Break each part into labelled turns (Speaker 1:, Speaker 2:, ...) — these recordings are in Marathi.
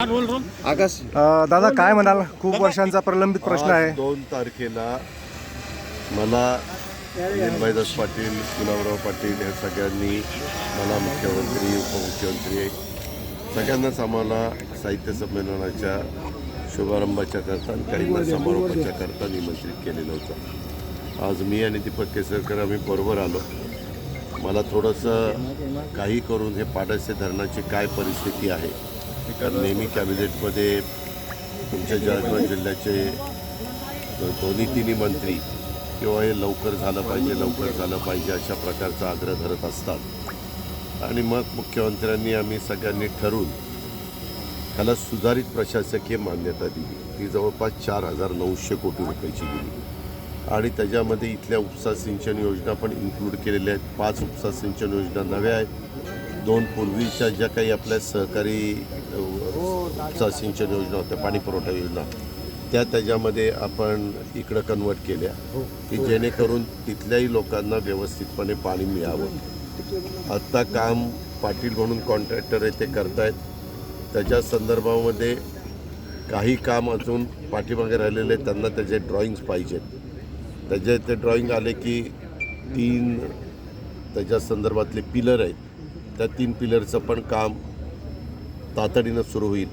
Speaker 1: आकाश
Speaker 2: अ, दादा काय म्हणाल? खूप वर्षांचा प्रलंबित प्रश्न आहे.
Speaker 3: दोन तारखेला मला निर्मयदास पाटील गुलाबराव पाटील या सगळ्यांनी मला मुख्यमंत्री उपमुख्यमंत्री सगळ्यांनाच आम्हाला साहित्य संमेलनाच्या शुभारंभाच्या करता आणि काहींना समारोपाच्या करता निमंत्रित केलेलं होतं. आज मी आणि दीपक केसरकर आम्ही बरोबर आलो. मला थोडंसं काही करून हे पाडस्य धरणाची काय परिस्थिती आहे नेहमी कॅबिनेटमध्ये तुमच्या जळगाव जिल्ह्याचे दोन्ही तिन्ही मंत्री किंवा हे लवकर झालं पाहिजे लवकर झालं पाहिजे अशा प्रकारचा आग्रह धरत असतात. आणि मग मुख्यमंत्र्यांनी आम्ही सगळ्यांनी ठरून त्याला सुधारित प्रशासकीय मान्यता दिली. ती जवळपास चार हजार नऊशे कोटी रुपयाची दिली. आणि त्याच्यामध्ये इथल्या उपसा सिंचन योजना पण इन्क्लूड केलेल्या आहेत. पाच उपसा सिंचन योजना नव्या आहेत. दोन पूर्वीच्या ज्या काही आपल्या सहकारी उपसा सिंचन योजना होत्या पाणी पुरवठा योजना त्या त्याच्यामध्ये आपण इकडं कन्वर्ट केल्या की जेणेकरून तिथल्याही लोकांना व्यवस्थितपणे पाणी मिळावं. आत्ता काम पाटील म्हणून कॉन्ट्रॅक्टर आहे ते करतायत. त्याच्या संदर्भामध्ये काही काम अजून पाठीमागे राहिलेले आहेत, त्यांना त्याचे ड्रॉइंग्स पाहिजेत. त्याचे ते ड्रॉईंग आले की तीन त्याच्या संदर्भातले पिलर आहेत. त्या तीन पिलरचं पण काम तातडीनं सुरू होईल.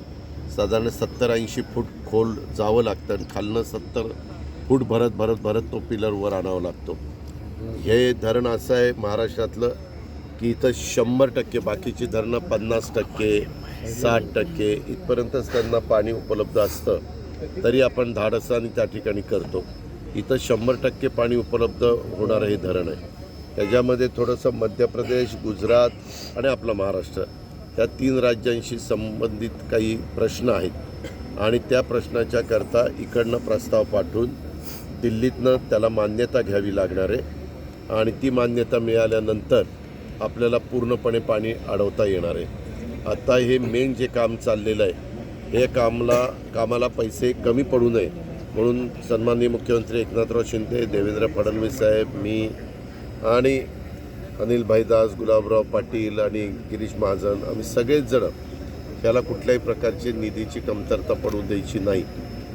Speaker 3: साधारण सत्तर ऐंशी फूट खोल जावं लागतं आणि खालनं सत्तर फूट भरत भरत भरत तो पिलर वर आणावा लागतो. हे धरण असं आहे महाराष्ट्रातलं की इथं शंभर टक्के बाकीची धरणं पन्नास टक्के साठ टक्के इथपर्यंतच त्यांना पाणी उपलब्ध असतं. तरी आपण धाडसाने त्या ठिकाणी करतो. इथं शंभर टक्के पाणी उपलब्ध होणारं हे धरण आहे. त्याच्यामध्ये थोडंसं मध्य प्रदेश गुजरात आणि आपला महाराष्ट्र. या तीन राज्यांशी संबंधित काही प्रश्न आहेत. आणि त्या प्रश्नाच्या करता इकडनं प्रस्ताव पाठवून दिल्लीतनं त्याला मान्यता घ्यावी लागणार आहे. आणि ती मान्यता मिळाल्यानंतर आपल्याला पूर्णपणे पाणी अडवता येणार आहे. आता हे मेन जे काम चाललेलं आहे हे कामला कामाला पैसे कमी पडू नये म्हणून सन्माननीय मुख्यमंत्री एकनाथराव शिंदे देवेंद्र फडणवीस साहेब मी आणि अनिल भाईदास गुलाबराव पाटील आणि गिरीश महाजन आम्ही सगळेच जण त्याला कुठल्याही प्रकारची निधीची कमतरता पडू द्यायची नाही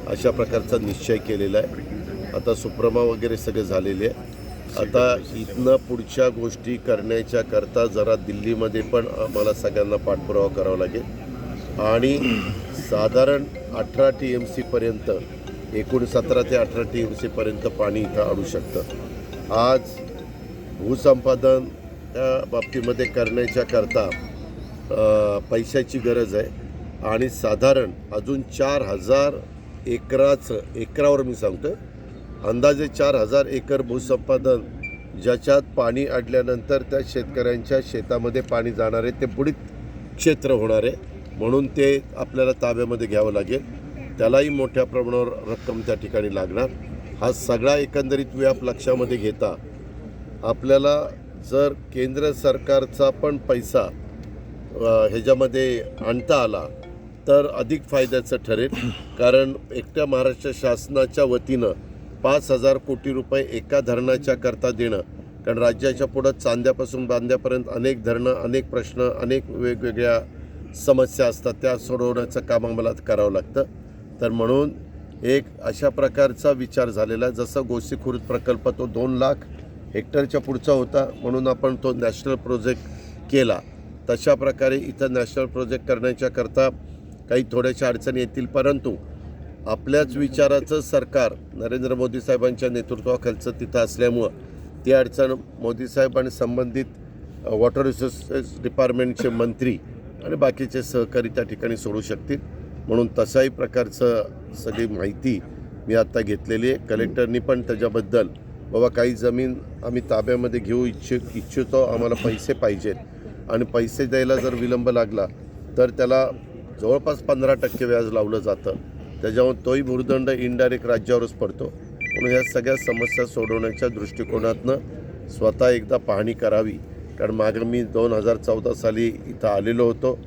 Speaker 3: अशा प्रकारचा निश्चय केलेला आहे. आता सुप्रमा वगैरे सगळे झालेले आहे आता इथनं पुढच्या गोष्टी करण्याच्या करता जरा दिल्लीमध्ये पण आम्हाला सगळ्यांना पाठपुरावा करावा लागेल. आणि साधारण अठरा टी एम सीपर्यंत एकूण सतरा ते अठरा टी एम सीपर्यंत पाणी इथं आणू शकतं. आज भूसंपादन त्या बाबतीमध्ये करण्याच्या करता पैशाची गरज आहे. आणि साधारण अजून चार हजार एकराचं एकरावर मी सांगतो अंदाजे चार हजार एकर भूसंपादन ज्याच्यात पाणी अडल्यानंतर त्या शेतकऱ्यांच्या शेतामध्ये पाणी जाणार आहे ते बुडीत क्षेत्र होणार आहे. म्हणून ते आपल्याला ताब्यामध्ये घ्यावं लागेल. त्यालाही मोठ्या प्रमाणावर रक्कम त्या ठिकाणी लागणार. हा सगळा एकंदरीत व्याप लक्षामध्ये घेता आपल्याला जर केंद्र सरकारचा पण पैसा ह्याच्यामध्ये आणता आला तर अधिक फायद्याचं ठरेल. कारण एकट्या महाराष्ट्र शासनाच्या वतीनं पाच हजार कोटी रुपये एका धरणाच्या करता देणं कारण राज्याच्या पुढं चांद्यापासून बांद्यापर्यंत अनेक धरणं अनेक प्रश्न अनेक वेगवेगळ्या समस्या असतात त्या सोडवण्याचं काम आम्हाला करावं लागतं. तर म्हणून एक अशा प्रकारचा विचार झालेला आहे. जसं गोसीखुर्द प्रकल्प तो दोन लाख हेक्टरच्या पुढचा होता म्हणून आपण तो नॅशनल प्रोजेक्ट केला. तशा प्रकारे इथं नॅशनल प्रोजेक्ट करण्याच्या करता काही थोड्याशा अडचणी येतील. परंतु आपल्याच विचाराचं सरकार नरेंद्र मोदी साहेबांच्या नेतृत्वाखालचं तिथं असल्यामुळं ती अडचण मोदी साहेब आणि संबंधित वॉटर रिसोर्सेस डिपार्टमेंटचे मंत्री आणि बाकीचे सहकारी त्या ठिकाणी सोडू शकतील. म्हणून तशाही प्रकारचं सगळी माहिती मी आत्ता घेतलेली आहे. कलेक्टरनी पण त्याच्याबद्दल बाबा काही जमीन आम्ही ताब्यामध्ये घेऊ इच्छित इच्छितो आम्हाला पैसे पाहिजेत. आणि पैसे द्यायला जर विलंब लागला तर त्याला जवळपास पंधरा टक्के व्याज लावलं जातं. त्याच्यामुळं तोही भूर्दंड इनडायरेक्ट राज्यावरच पडतो. म्हणून ह्या सगळ्या समस्या सोडवण्याच्या दृष्टिकोनातनं स्वतः एकदा पाहणी करावी. कारण मागं मी दोन हजार चौदा साली इथं आलेलो होतो.